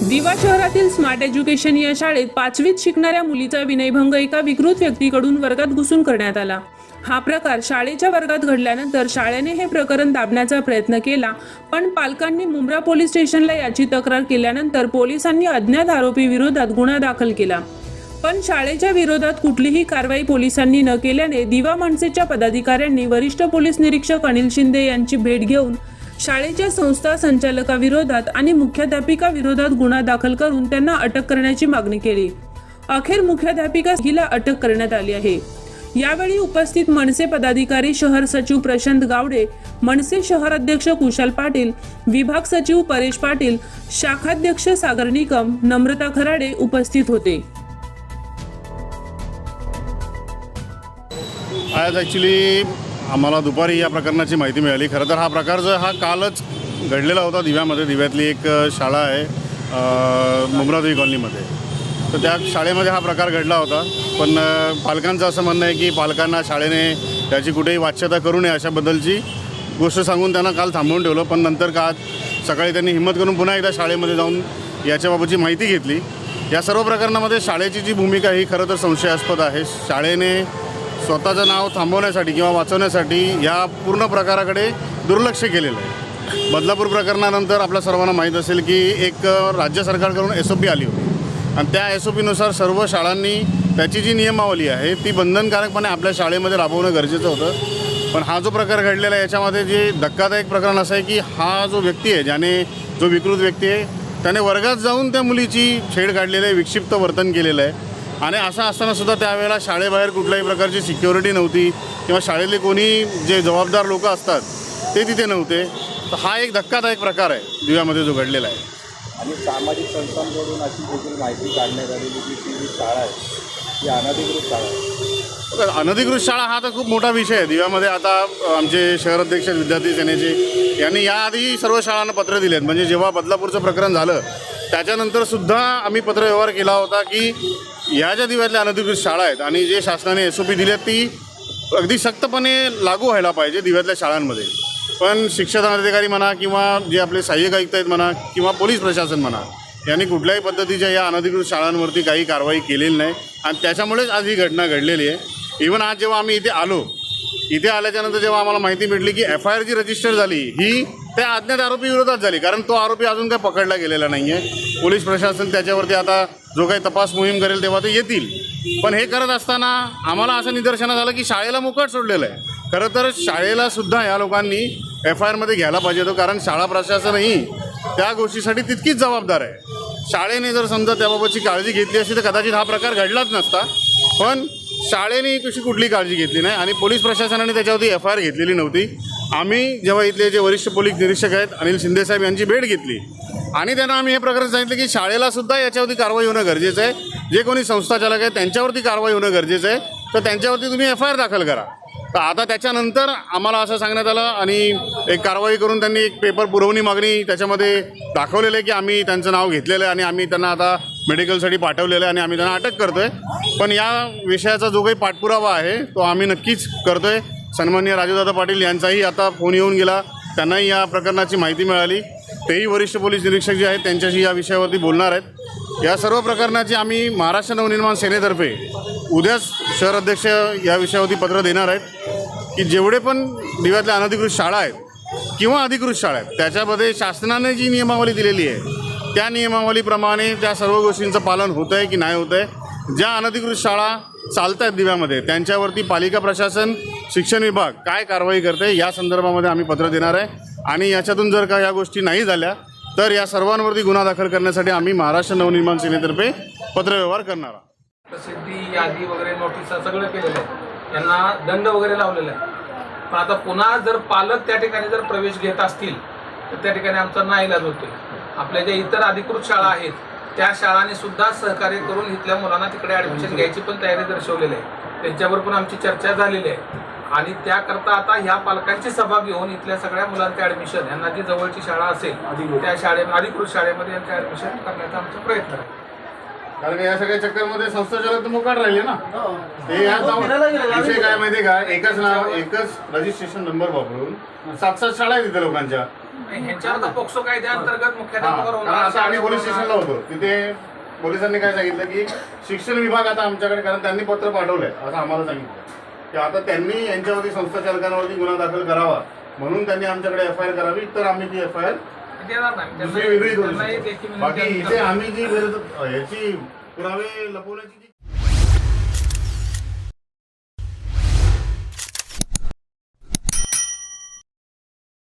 दिवा शहरातील smart education या शाळेत पाचवीत शिकणाऱ्या मुलीचा विनयभंग एका विकृत व्यक्तीकडून वर्गात घुसून करण्यात आला. हा प्रकार शाळेच्या वर्गात घडल्यानंतर शाळेने हे प्रकरण दाबण्याचा प्रयत्न केला पण पालकांनी मुंब्रा पोलीस स्टेशनला याची तक्रार केल्यानंतर पोलिसांनी अज्ञात आरोपी विरोधात गुन्हा दाखल केला. पण शाळेच्या विरोधात कुठलीही कारवाई पोलिसांनी न केल्याने दिवा मनसेच्या पदाधिकाऱ्यांनी वरिष्ठ पोलीस निरीक्षक अनिल शिंदे यांची भेट घेऊन शाळेच्या संस्था संचालकाविरोधात आणि मुख्याध्यापिका विरोधात गुन्हा दाखल करून त्यांना अटक करण्याची मागणी केली. अखेर मुख्याध्यापिका हिला अटक करण्यात आली आहे. यावेळी उपस्थित मनसे पदाधिकारी शहर सचिव प्रशांत गावडे मनसे शहर अध्यक्ष कुशाल पाटील विभाग सचिव परेश पाटील शाखाध्यक्ष सागर निकम नम्रता खराडे उपस्थित होते. आज ॲक्च्युली आम्हाला दुपारी या प्रकरणाची माहिती मिळाली. खरं तर हा प्रकार जो हा कालच घडलेला होता दिव्यामध्ये. दिव्यातली एक शाळा आहे मुमरादेवी कॉलनीमध्ये. तर त्या शाळेमध्ये हा प्रकार घडला होता. पण पालकांचं असं म्हणणं आहे की पालकांना शाळेने त्याची कुठेही वाच्यता करू नये अशाबद्दलची गोष्ट सांगून त्यांना काल थांबवून ठेवलं. पण नंतर का सकाळी त्यांनी हिंमत करून पुन्हा एकदा शाळेमध्ये जाऊन याच्याबाबतची माहिती घेतली. या सर्व प्रकरणामध्ये शाळेची जी भूमिका ही खरं तर संशयास्पद आहे. शाळेने स्वतःचं नाव थांबवण्यासाठी किंवा वाचवण्यासाठी या पूर्ण प्रकाराकडे दुर्लक्ष केलेलं आहे. बदलापूर प्रकरणानंतर आपल्या सर्वांना माहीत असेल की एक राज्य सरकारकडून एस ओ पी आली होती. आणि त्या एस ओ पीनुसार सर्व शाळांनी त्याची जी नियमावली आहे ती बंधनकारकपणे आपल्या शाळेमध्ये राबवणं गरजेचं होतं. पण हा जो प्रकार घडलेला आहे याच्यामध्ये जे धक्कादायक प्रकरण असं आहे की हा जो व्यक्ती आहे ज्याने जो विकृत व्यक्ती आहे त्याने वर्गात जाऊन त्या मुलीची छेड काढलेली आहे विक्षिप्त वर्तन केलेलं आहे. आणि असं असताना सुद्धा त्यावेळेला शाळेबाहेर कुठल्याही प्रकारची सिक्युरिटी नव्हती किंवा शाळेतले कोणी जे जबाबदार लोक असतात ते तिथे नव्हते. तर हा एक धक्कादायक प्रकार आहे दिव्यामध्ये जो घडलेला आहे. आणि सामाजिक संस्थांकडून अशी देखील माहिती काढण्यात आलेली की ती जी शाळा आहे ती अनधिकृत शाळा आहे. अनधिकृत शाळा हा तर खूप मोठा विषय आहे. दिव्यामध्ये आता आमचे शहर अध्यक्ष विद्यार्थी सेनेचे यांनी याआधी सर्व शाळांना पत्र दिलेत. म्हणजे जेव्हा बदलापूरचं प्रकरण झालं त्याच्यानंतर सुद्धा आम्ही पत्रव्यवहार केला होता की या ज्या दिव्यातल्या अनधिकृत शाळा आहेत आणि जे शासनाने एस ओ पी दिली आहेत ती अगदी सक्तपणे लागू व्हायला पाहिजे दिव्यातल्या शाळांमध्ये. पण शिक्षणाधिकारी म्हणा किंवा जे आपले सहाय्यक आयुक्त आहेत म्हणा किंवा पोलीस प्रशासन म्हणा यांनी कुठल्याही पद्धतीच्या या अनधिकृत शाळांवरती काही कारवाई केलेली नाही आणि त्याच्यामुळेच आज ही घटना घडलेली आहे. इवन आज जेव्हा आम्ही इथे आलो इथे आल्याच्यानंतर जेव्हा आम्हाला माहिती भेटली की एफ आय आर जी रजिस्टर झाली ही त्या अज्ञात आरोपी विरोधात झाली कारण तो आरोपी अजून काही पकडला गेलेला नाही आहे पोलीस प्रशासन त्याच्यावरती आता जो काही तपास मोहीम करेल तेव्हा ते येतील. पण हे करत असताना आम्हाला असं निदर्शनात आलं की शाळेला मुकट सोडलेलं आहे. खरं तर शाळेला सुद्धा या लोकांनी एफ आय आरमध्ये घ्यायला पाहिजे होतं कारण शाळा प्रशासनही त्या गोष्टीसाठी तितकीच जबाबदार आहे. शाळेने जर समजा त्याबाबतची काळजी घेतली असती तर कदाचित हा प्रकार घडलाच नसता. पण शाळेने कशी कुठली काळजी घेतली नाही आणि पोलीस प्रशासनाने त्याच्यावरती एफ आय आर घेतलेली नव्हती. आम्ही जेव्हा इथले जे वरिष्ठ पोलीस निरीक्षक आहेत अनिल शिंदेसाहेब यांची भेट घेतली. आणि त्यांना आम्ही हे प्रकरण सांगितलं की शाळेला सुद्धा याच्यावरती कारवाई होणं गरजेचं आहे. जे कोणी संस्थाचालक आहेत त्यांच्यावरती कारवाई होणं गरजेचं आहे. तर त्यांच्यावरती तुम्ही एफ आय आर दाखल करा. तर आता त्याच्यानंतर आम्हाला असं सांगण्यात आलं आणि एक कारवाई करून त्यांनी एक पेपर पुरवणी मागणी त्याच्यामध्ये दाखवलेलं आहे की आम्ही त्यांचं नाव घेतलेलं आहे आणि आम्ही त्यांना आता मेडिकलसाठी पाठवलेलं आहे आणि आम्ही त्यांना अटक करतो आहे पण या विषयाचा जो काही पाठपुरावा आहे तो आम्ही नक्कीच करतो आहे सन्माननीय राजूदादा पाटील यांचाही आता फोन येऊन गेला. त्यांनाही या प्रकरणाची माहिती मिळाली. तेही वरिष्ठ पोलीस निरीक्षक जे आहेत त्यांच्याशी या विषयावरती बोलणार आहेत. या सर्व प्रकरणाची आम्ही महाराष्ट्र नवनिर्माण सेनेतर्फे उद्याच शहर अध्यक्ष या विषयावरती पत्र देणार आहेत की जेवढे पण दिव्यातल्या अनधिकृत शाळा आहेत किंवा अधिकृत शाळा आहेत त्याच्यामध्ये शासनाने जी नियमावली दिलेली आहे त्या नियमावलीप्रमाणे त्या सर्व गोष्टींचं पालन होतं आहे की नाही होतं आहे ज्या अनधिकृत शाळा चालत आहेत दिव्यामध्ये त्यांच्यावरती पालिका प्रशासन शिक्षण विभाग काय कारवाई करते या संदर्भामध्ये आम्ही पत्र देणार आहे. आणि याच्यातून जर का या गोष्टी नाही झाल्या तर या सर्वांवरती गुन्हा दाखल करण्यासाठी आम्ही महाराष्ट्र नवनिर्माण सेनेतर्फे पत्रव्यवहार करणार आहोत. प्रसिद्धी यादी वगैरे नोटिसा सगळं केलेलं आहे. त्यांना दंड वगैरे लावलेला आहे. पण आता पुन्हा जर पालक त्या ठिकाणी जर प्रवेश घेत असतील तर त्या ठिकाणी आमचा नाईलाज होतोय. आपल्या ज्या इतर अधिकृत शाळा आहेत त्या शाळांनी सुद्धा सहकार्य करून इथल्या मुलांना तिकडे ऍडमिशन घ्यायची पण तयारी दर्शवलेली आहे. त्यांच्यावर पण आमची चर्चा झालेली आहे. आणि त्याकरता आता ह्या पालकांची सभा घेऊन इथल्या सगळ्या मुलांचं ऍडमिशन यांना जी जवळची शाळा असेल त्या शाळे अधिकृत शाळेमध्ये यांचं ऍडमिशन करण्याचा आमचा प्रयत्न आहे. कारण या सगळ्या चक्करमध्ये संस्थाचालक तर मुकाट राहिले ना. ते या जाऊन- विषय काय माहितीये का? एकच नाव एकच रजिस्ट्रेशन नंबर वापरून सात सात शाळा आहेत तिथे लोकांच्या. ह्यांच्यावर पोक्सो कायद्याअंतर्गत हा, मुख्याध्यापकावर आता आम्ही पोलीस स्टेशनला होतो. तिथे पोलिसांनी काय सांगितलं की शिक्षण विभाग आता आमच्याकडे कारण त्यांनी पत्र पाठवलंय असं आम्हाला सांगितलं की आता त्यांनी यांच्यावरती संस्था चालकांवरती गुन्हा दाखल करावा. म्हणून त्यांनी आमच्याकडे एफ आय आर करावी. तर आम्ही ती एफ आय आर दुसरी वेगळी करू शकतो. बाकी इथे आम्ही जी याची पुरावे लपवण्याची जी